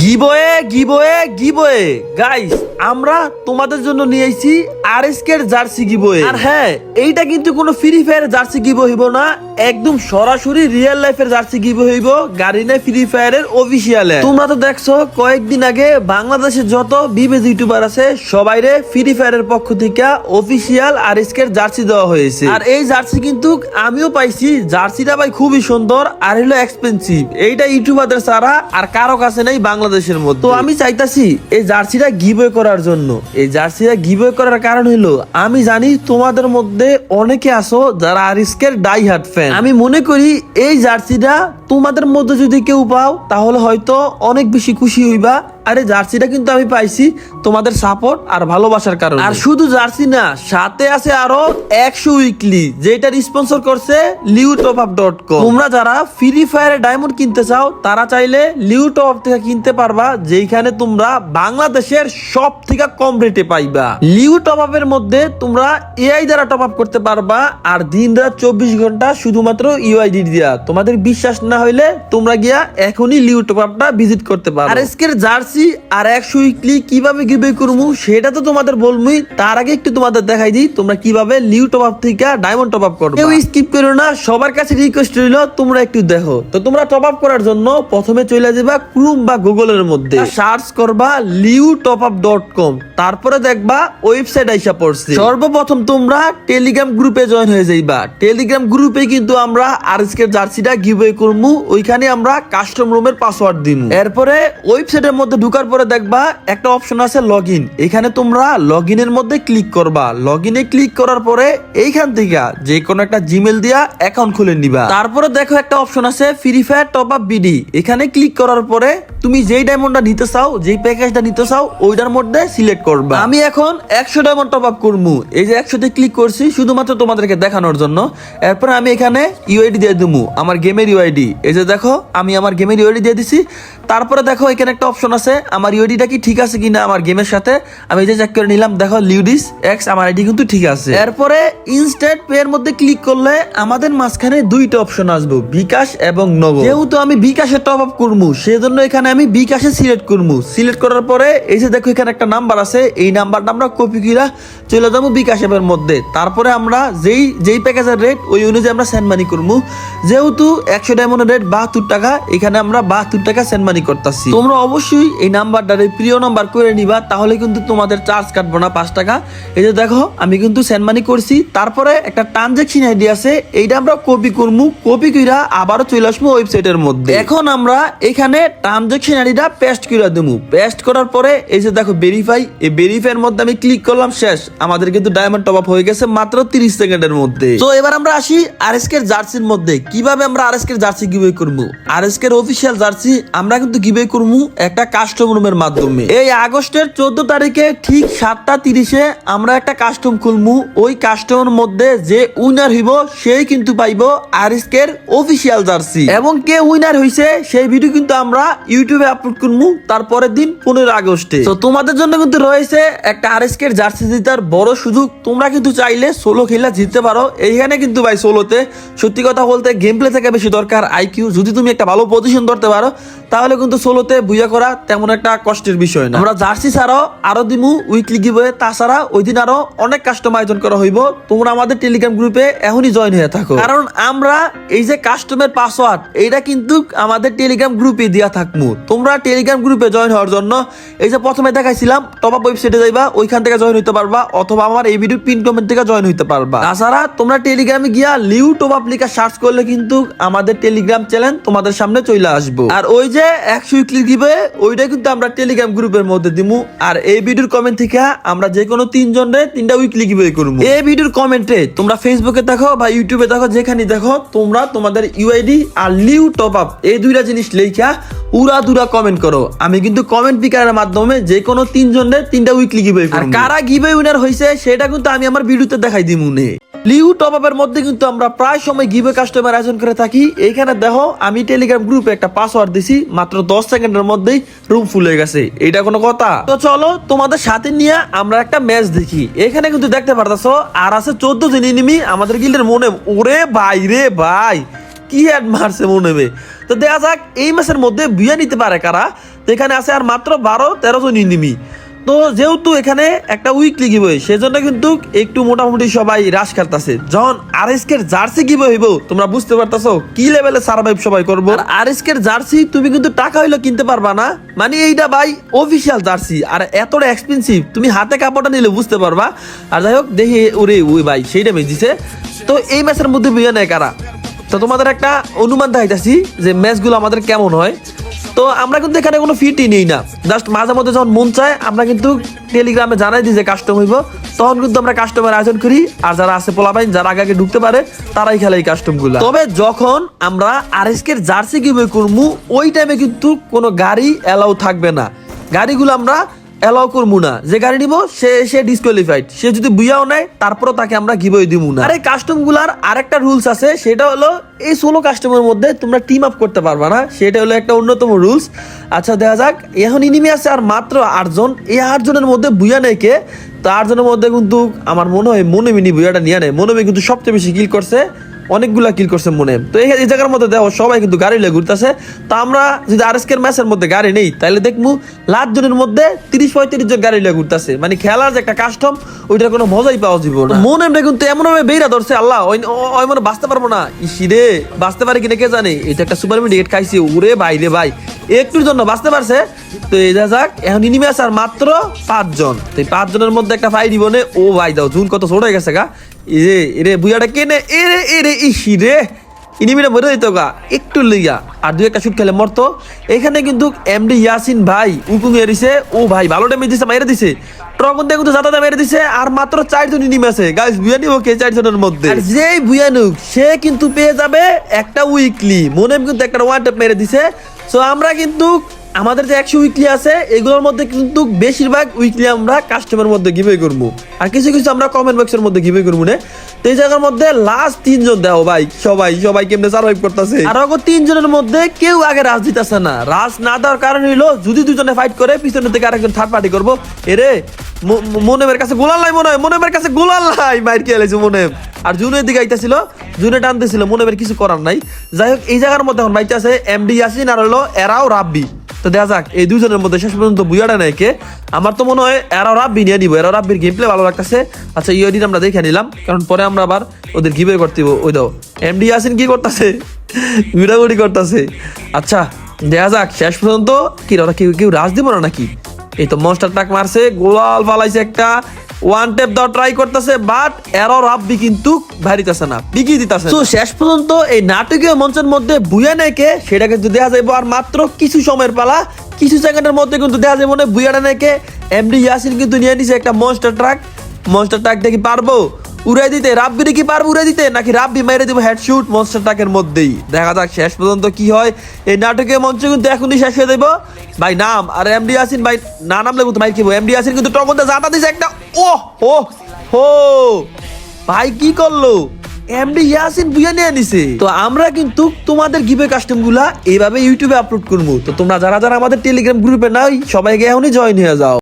গিবয়ে গিবয়ে গিবয়ে। Guys আমরা তোমাদের জন্য নিয়ে আইছি আরএসকে এর জার্সি গিবয়ে আর হ্যাঁ এইটা কিন্তু কোনো ফ্রি ফায়ার জার্সি গিবো হইব না, একদম সরাসরি রিয়েল লাইফের জার্সি গিবো হইব, গাড়ি না ফ্রি ফায়ারের অফিসিয়াল তোমরা তো দেখছ, কয়েকদিন আগে বাংলাদেশের যত বিবেজ ইউটিউবার আছে, সবাইরে ফ্রি ফায়ারের পক্ষ থেকে অফিসিয়াল আরএসকে এর জার্সি দেওয়া হয়েছে। আর এই জার্সি কিন্তু আমিও পাইছি, জার্সিটা ভাই খুবই সুন্দর আর হলো এক্সপেন্সিভ এইটা ইউটিউবারদের ছাড়া আর কারও কাছে নেই বাংলাদেশের মধ্যে। তো আমি চাইতাছি, এই জার্সিটা গিভওয়ে করার জন্য। এই জার্সিটা গিভওয়ে করার কারণ হলো আমি জানি তোমাদের মধ্যে অনেকে আসো যারা আরিস্কের ডাই হার্ট ফ্যান আমি মনে করি এই জার্সিটা তোমাদের মধ্যে যদি কেউ পাও, তাহলে হয়তো অনেক বেশি খুশি হইবা। আরে জার্সিটা কিন্তু আমি পাইছি তোমাদের সাপোর্ট আর ভালোবাসার কারণে। আর শুধু জার্সি না সাথে আছে আরও একশো উইকলি যেটা স্পন্সর করছে Liu top up dot com তোমরা যারা ফ্রি ফায়ারে ডায়মন্ড কিনতে চাও তারা চাইলে লিউ টপ আপ থেকে কিনতে পারবা যেখানে তোমরা বাংলাদেশের সব থেকে কম রেটে পাইবা। লিউ টপ আপের মধ্যে তোমরা এআই দ্বারা টপ আপ করতে পারবা আর দিন রাত চব্বিশ ঘণ্টা শুধুমাত্র ইউআইডি দিয়া। তোমাদের বিশ্বাস না হইলে তোমরা গিয়া এখনই লিউ টপ আপটা ভিজিট করতে পারো। আর এসকের জার্সি আর একশো উইকলি কীভাবে গিবে করব, সেটা তো তোমাদের বলবই। তার আগে একটু তোমাদের দেখাই দিই, তোমরা কীভাবে লিউ টপ আপ থেকে ডায়মন্ড টপ আপ করবে। কেউ স্কিপ করো না, সবার কাছে রিকোয়েস্ট রইল, তোমরা একটু দেখো। তো তোমরা টপ আপ করার জন্য প্রথমে চলে যাবা ক্রুম বা গুগলের মধ্যে। সার্চ করবা Liu top up dot com তারপরে দেখবা ওয়েবসাইট আইসা পড়ছে। সর্বপ্রথম তোমরা টেলিগ্রাম গ্রুপে জয়েন হয়ে যাইবা। টেলিগ্রাম গ্রুপে কিন্তু আমরা আরএসকে জার্সিটা গিভওয়ে করব, ওইখানে আমরা কাস্টম রুমের পাসওয়ার্ড দিমু। এরপরে ওয়েবসাইটের মধ্যে ঢুকার পরে দেখবা একটা অপশন আছে লগ ইন এখানে তোমরা লগ মধ্যে ক্লিক করবা। লগ ইনে ক্লিক করার পরে এইখান থেকে যে কোনো একটা জিমেল দিয়া অ্যাকাউন্ট খুলে নিবা। তারপরে দেখো একটা অপশন আছে Free Fire top up BD এখানে ক্লিক করার পরে তুমি যেই ডায়মন্ডটা নিতে চাও, যেই প্যাকেজটা নিতে চাও, ওইটার মধ্যে সিলেক্ট করবা। আমি এখন একশো ডায়মন্ড টপ আপ করব এই যে একশোতে ক্লিক করছি, শুধুমাত্র তোমাদেরকে দেখানোর জন্য। এরপর আমি এখানে ইউআইডি দিয়ে দেবো আমার গেমের ইউআইডি এই যে দেখো, আমি আমার গেমের ইউআইডি দিয়ে দিছি। তারপরে দেখো এখানে একটা অপশন আছে আমার ইউআইডিটা কি ঠিক আছে কিনা আমার গেমের সাথে? আমি যে চেক করে নিলাম, দেখো লিউডিস এক্স আমার আইডি কিন্তু ঠিক আছে। এরপরে ইনস্ট্যান্ট পে এর মধ্যে ক্লিক করলে আমাদের মাঝখানে দুইটা অপশন আসবে, বিকাশ এবং নগদ। যেহেতু আমি বিকাশে টপ আপ করব, সেজন্য এখানে আমি বিকাশে সিলেক্ট করব। সিলেক্ট করার পরে, এই যে দেখো এখানে একটা নাম্বার আছে, এই নাম্বারটা আমরা কপি কিরা চলে যাব বিকাশ অ্যাপের মধ্যে। তারপরে আমরা যেই যেই প্যাকেজের রেট ওই অনুযায়ী আমরা সেন্ড মানি করব। যেহেতু একশো ডায়মন্ডের রেট বাহাত্তর টাকা, এখানে আমরা বাহাত্তর টাকা সেন্ড মানি করতেছি। তোমরা অবশ্যই এই নাম্বারটারে প্রিয় নাম্বার করে নিবা, তাহলে কিন্তু তোমাদের চার্জ কাটবো না পাঁচ টাকা। এই যে দেখো, আমি কিন্তু সেন্ড মানি করছি, তারপরে একটা ট্রানজেকশন আইডি আছে, এইটা আমরা কপি করব কপি কইরা আবারও চলে আসব ওয়েবসাইটের মধ্যে। এখন আমরা এখানে ট্রানজেকশন আইডিটা পেস্ট করে দেবো পেস্ট করার পরে এই যে দেখো ভেরিফাই এই ভেরিফাইয়ের মধ্যে আমি ক্লিক করলাম, শেষ। আমাদের কিন্তু ডায়মন্ড টপ আপ হয়ে গেছে মাত্র তিরিশ সেকেন্ডের মধ্যে। তো এবার আমরা আসি আরএসকে এর জার্সির মধ্যে। কীভাবে আমরা আরএসকে এর জার্সি গিভওয়ে করব আরএসকে এর অফিসিয়াল জার্সি আমরা কিন্তু গিভওয়ে করব একটা কাস্টম রুমের মাধ্যমে। এই আগস্টের চোদ্দ তারিখে ঠিক সাতটা তিরিশে আমরা একটা কাস্টম খুলমু। ওই কাস্টমের মধ্যে যে উইনার হইব, সেই কিন্তু পাইব আরএসকে এর অফিসিয়াল জার্সি। এবং কে উইনার হইছে, সেই ভিডিও কিন্তু আমরা ইউটিউবে আপলোড করব তারপরের দিন পনেরো আগস্টে। তো তোমাদের জন্য কিন্তু রয়েছে একটা আরএসকে এর জার্সি জিতার বড় সুযোগ। তোমরা কিন্তু চাইলে সোলো খেলা জিততে পারো। এইখানে কিন্তু ভাই সোলোতে সত্যি কথা বলতে গেম প্লে থেকে বেশি দরকার আইকিউ যদি তুমি একটা ভালো পজিশন ধরতে পারো, তাহলে কিন্তু সোলোতে বুঝা করা তেমন একটা কষ্টের বিষয় না। আমরা জার্সি ছাড়াও আরও দিমু উইকলি গিভওয়ে তাছাড়া ওই দিন আরও অনেক কাস্টম আয়োজন করা হইব। তোমরা আমাদের টেলিগ্রাম গ্রুপে এখনই জয়েন হয়ে থাকো। কারণ আমরা এই যে কাস্টমের পাসওয়ার্ড এইটা কিন্তু আমাদের টেলিগ্রাম গ্রুপে দিয়া থাকব তোমরা টেলিগ্রাম গ্রুপে জয়েন হওয়ার জন্য এই যে প্রথমে দেখাইছিলাম টপ আপ ওয়েবসাইটে যাইবা, ওইখান থেকে জয়েন হইতে পারবা, অথবা আমার এই ভিডিও পিন কমেন্ট থেকে জয়েন হইতে পারবা। তাছাড়া তোমরা টেলিগ্রামে গিয়া লিউ টপ আপ লিখা সার্চ করলে কিন্তু আমাদের টেলিগ্রাম চ্যানেল তোমাদের সামনে চলে আসব। আর ওই যে একশো ক্লিক দিবে ওইটা কিন্তু আমরা টেলিগ্রাম গ্রুপের মধ্যে দিমু, আর এই ভিডিওর কমেন্ট থেকে আমরা যে কোনো তিনজনের তিনটা উইকলি গিভওয়ে করব এই ভিডিওর কমেন্টে তোমরা ফেসবুকে দেখো বা ইউটিউবে দেখো যেখানে দেখো, তোমরা তোমাদের ইউআইডি আর লিউ টপ আপ এই দুইটা জিনিস লেখা উড়া দুরা কমেন্ট করো। আমি কিন্তু কমেন্ট পিকারের মাধ্যমে যে কোনো তিনজনের তিনটা উইকলি গিভওয়ে আর কারা গিভওয়ে উইনার হয়েছে সেটা কিন্তু আমি আমার ভিডিওতে দেখাই দিমুনে লিউ টপ আপের মধ্যে কিন্তু আমরা প্রায় সময় গিভে কাস্টমার আয়োজন করে থাকি। এইখানে দেখো, আমি টেলিগ্রাম গ্রুপে একটা পাসওয়ার্ড দিছি, মাত্র দশ সেকেন্ডের মধ্যেই রুম ফুল হয়ে গেছে। এটা কোনো কথা। তো চলো, তোমাদের সাথে নিয়ে আমরা একটা ম্যাচ দেখি। এখানে কিন্তু দেখতে পারতাছো, আর আছে চোদ্দ জন এনিমি আমাদের গিল্ডের মনে। ওরে ভাই রে ভাই, কি অ্যাড মারছে মনে হবে তো দেখা যাক, এই মাসের মধ্যে বুয়া নিতে পারে কারা। তো এখানে আছে আর মাত্র বারো, তেরো জন ইনিমি তো যেহেতু এখানে একটা উইকলি গিবই সেজন্য কিন্তু একটু মোটামুটি সবাই রাশ খেলতেছে যখন আরএসকে জার্সি গিব হইব, তোমরা বুঝতে পারতাছো কি লেভেলে সার্ভাইভ সবাই করব। আর আরএসকে জার্সি তুমি কিন্তু টাকা হইলে কিনতে পারবা না। মানে এইটা ভাই অফিসিয়াল জার্সি আর এতটা এক্সপেন্সিভ তুমি হাতে কাপড়টা নিলে বুঝতে পারবা। আর যাই হোক, দেখি ওরে ওই ভাই সেইটা দিছে। তো এই ম্যাচের মধ্যে বিয়ে নেয় কারা? তো তোমাদের একটা অনুমান দেখাইতেছি যে ম্যাচগুলো আমাদের কেমন হয়। তো আমরা কিন্তু এখানে কোনো ফিটি নেই না। জাস্ট মাঝে মধ্যে যখন মন চায়, আমরা কিন্তু টেলিগ্রামে জানাই দিই যে কাস্টম হইব। তখন কিন্তু আমরা কাস্টমার আয়োজন করি, আর যারা আছে পোলাবাইন যারা আগে আগে ঢুকতে পারে, তারাই খেলে এই কাস্টমগুলো তবে যখন আমরা আর এসকের জার্সি গিভে করব ওই টাইমে কিন্তু কোনো গাড়ি অ্যালাউ থাকবে না। গাড়িগুলো আমরা অ্যালাউ করব না যে গাড়ি নিব, সে সে ডিসকোয়ালিফাইড সে যদি বুইয়াও নেয়, তারপরও তাকে আমরা গিবই দিব না আর এই কাস্টমগুলার আরেকটা রুলস আছে, সেটা হলো এই ষোলো কাস্টমের মধ্যে তোমরা টিম আপ করতে পারবা না। সেটা হলো একটা অন্যতম রুলস আচ্ছা দেখা যাক। এখন ইনিমি আছে আর মাত্র আটজন। এই আটজনের মধ্যে বুইয়া নেই কে? তো আটজনের মধ্যে কিন্তু আমার মনে হয় মনে মিনি বুইয়াটা নিয়ে নেয়। মনে কিন্তু সবচেয়ে বেশি কিল করছে। অনেকগুলা কিল করছে মনে। তো এই জায়গার মধ্যে দেখো সবাই কিন্তু গাড়ি লেগে ঘুরতেছে। তো আমরা যদি আরএসকের ম্যাচের মধ্যে গাড়ি নেই তাহলে দেখব লাখ জনের মধ্যে তিরিশ পঁয়ত্রিশ জন গাড়ি লেগে ঘুরতেছে। মানে খেলার যে একটা কাস্টম ওইটার কোনো মজাই পাওয়া যাবে না। মন এমনি কিন্তু এমন ভাবে বেরা ধরছে আল্লাহ ওই মনে বাঁচতে পারব না। ইসি রে বাঁচতে পারে কিনা কে জানে? এটা একটা সুপার মিডিকেট খাইছে ওরে ভাই রে ভাই। একটুর জন্য বাঁচতে পারছে। তো এই যা যাক এখন ইনিমি আছে আর মাত্র পাঁচজন। তো এই পাঁচজনের মধ্যে একটা ফাই দিব ও ভাই দাও জুন কত ছোট হয়ে গেছে গা। এরে এরে বুয়াটা কেনে এরে এরে ইসি রে। ইনিমিটা মরে দিত গা, একটু লইয়া। আর দুই একটা শুট খেলে মরতো। এখানে কিন্তু এমডি ইয়াসিন ভাই উকুং এরিছে ও ভাই, ভালো ড্যামেজ দিছে, মাইরে দিছে। ট্রকন দিয়ে কিন্তু জাতাতে মেরে দিছে। আর মাত্র চারজন ইনিমি আছে। গাইস বুয়া নিব কে চারজনের মধ্যে? আর যেই বুয়া নুক, সে কিন্তু পেয়ে যাবে একটা উইকলি মনে কিন্তু একটা ওয়ান মেরে দিছে। সো আমরা কিন্তু আমাদের যে একশো উইকলি আছে, এগুলোর মধ্যে কিন্তু বেশিরভাগ উইকলি আমরা কাস্টমার মধ্যে গিভে করব। আর কিছু কিছু আমরা কমেন্ট বক্সের মধ্যে গিভে করব না। তো এই জায়গার মধ্যে লাস্ট তিনজন দেও ভাই, সবাই সবাই কেমনে সার্ভাইভ করতেছে? আর ওগো তিনজনের মধ্যে কেউ আগে রাজ দিতেছে না। রাজ না দেওয়ার কারণ হইল, যদি দুজনে ফাইট করে, পিছনের থেকে আরেকজন থার্ড পার্টি করব। এরে মনেমের কাছে গোলাল নাই মনে হয় মনেমের কাছে গোলাল নাই, মাইর কে এলাইছে মনেম। আর জুনের দিকে আইতাছিল, জুনে টানতেছিল, মনেমের কিছু করার নাই। যাই হোক, এই জায়গার মধ্যে এখন বাইতে আছে এমডি ইয়াসিন আর হলো এরাও রাব্বি। তো দেখা যাক, এই দুজনের মধ্যে শেষ পর্যন্ত বুয়াটা নেয় কে? আমার তো মনে হয় এরাও রাব্বি নিয়ে নিবো। এরাও রাব্বির গেম প্লে ভালো লাগতেছে। আচ্ছা ইয়দিন আমরা দেখে নিলাম। কারণ পরে আমরা আবার ওদের গিবে করতে। ওই দাও। এমডি ইয়াসিন কি করতেছে? গুড়াগুড়ি করতেছে। আচ্ছা দেখা যাক। শেষ পর্যন্ত কি, ওরা কেউ কেউ রাজ দিব না নাকি? এই তো মনস্টার টাক মারছে, গোলাল ফালাইছে একটা। ওয়ান টেপ দাও ট্রাই করতেছে বাট এরর রাব্বি কিন্তু ভারিতেছে না বিকি দিতেছে তো শেষ পর্যন্ত এই নাটকীয় মঞ্চের মধ্যে বুয়া সেটাকে সেটা কিন্তু দেখা যাইব, আর মাত্র কিছু সময়ের পালা, কিছু সেকেন্ডের মধ্যে কিন্তু দেখা যাবে না বুয়াটা নেকে এমডি ইয়াসিন কিন্তু নিয়ে নিছে একটা মনস্টার ট্রাক মনস্টার ট্রাক কি পারব। উড়াই দিতে, রাব্বিরে কি পারব উড়াই দিতে? নাকি রাব্বি মেরে দিব হেডশুট মনস্টার ট্রাকের মধ্যেই? দেখা যাক, শেষ পর্যন্ত কি হয়। এই নাটকের মঞ্চ কিন্তু এখনই শেষ হয়ে দেবো ভাই, নাম। আর এমডি আসিন ভাই, না নামলে কিন্তু ভাই কি এমডি আসিন কিন্তু টকনতে জাতা দিছে একটা। ও ও হো। ভাই, কি করল? এমডি ইয়াসিন বুয়া নিয়ে নিছে। তো আমরা কিন্তু তোমাদের গিবে কাস্টমগুলা এইভাবে ইউটিউবে আপলোড করব। তো তোমরা যারা যারা আমাদের টেলিগ্রাম গ্রুপে নাই, সবাইকে এখনই জয়েন হয়ে যাও।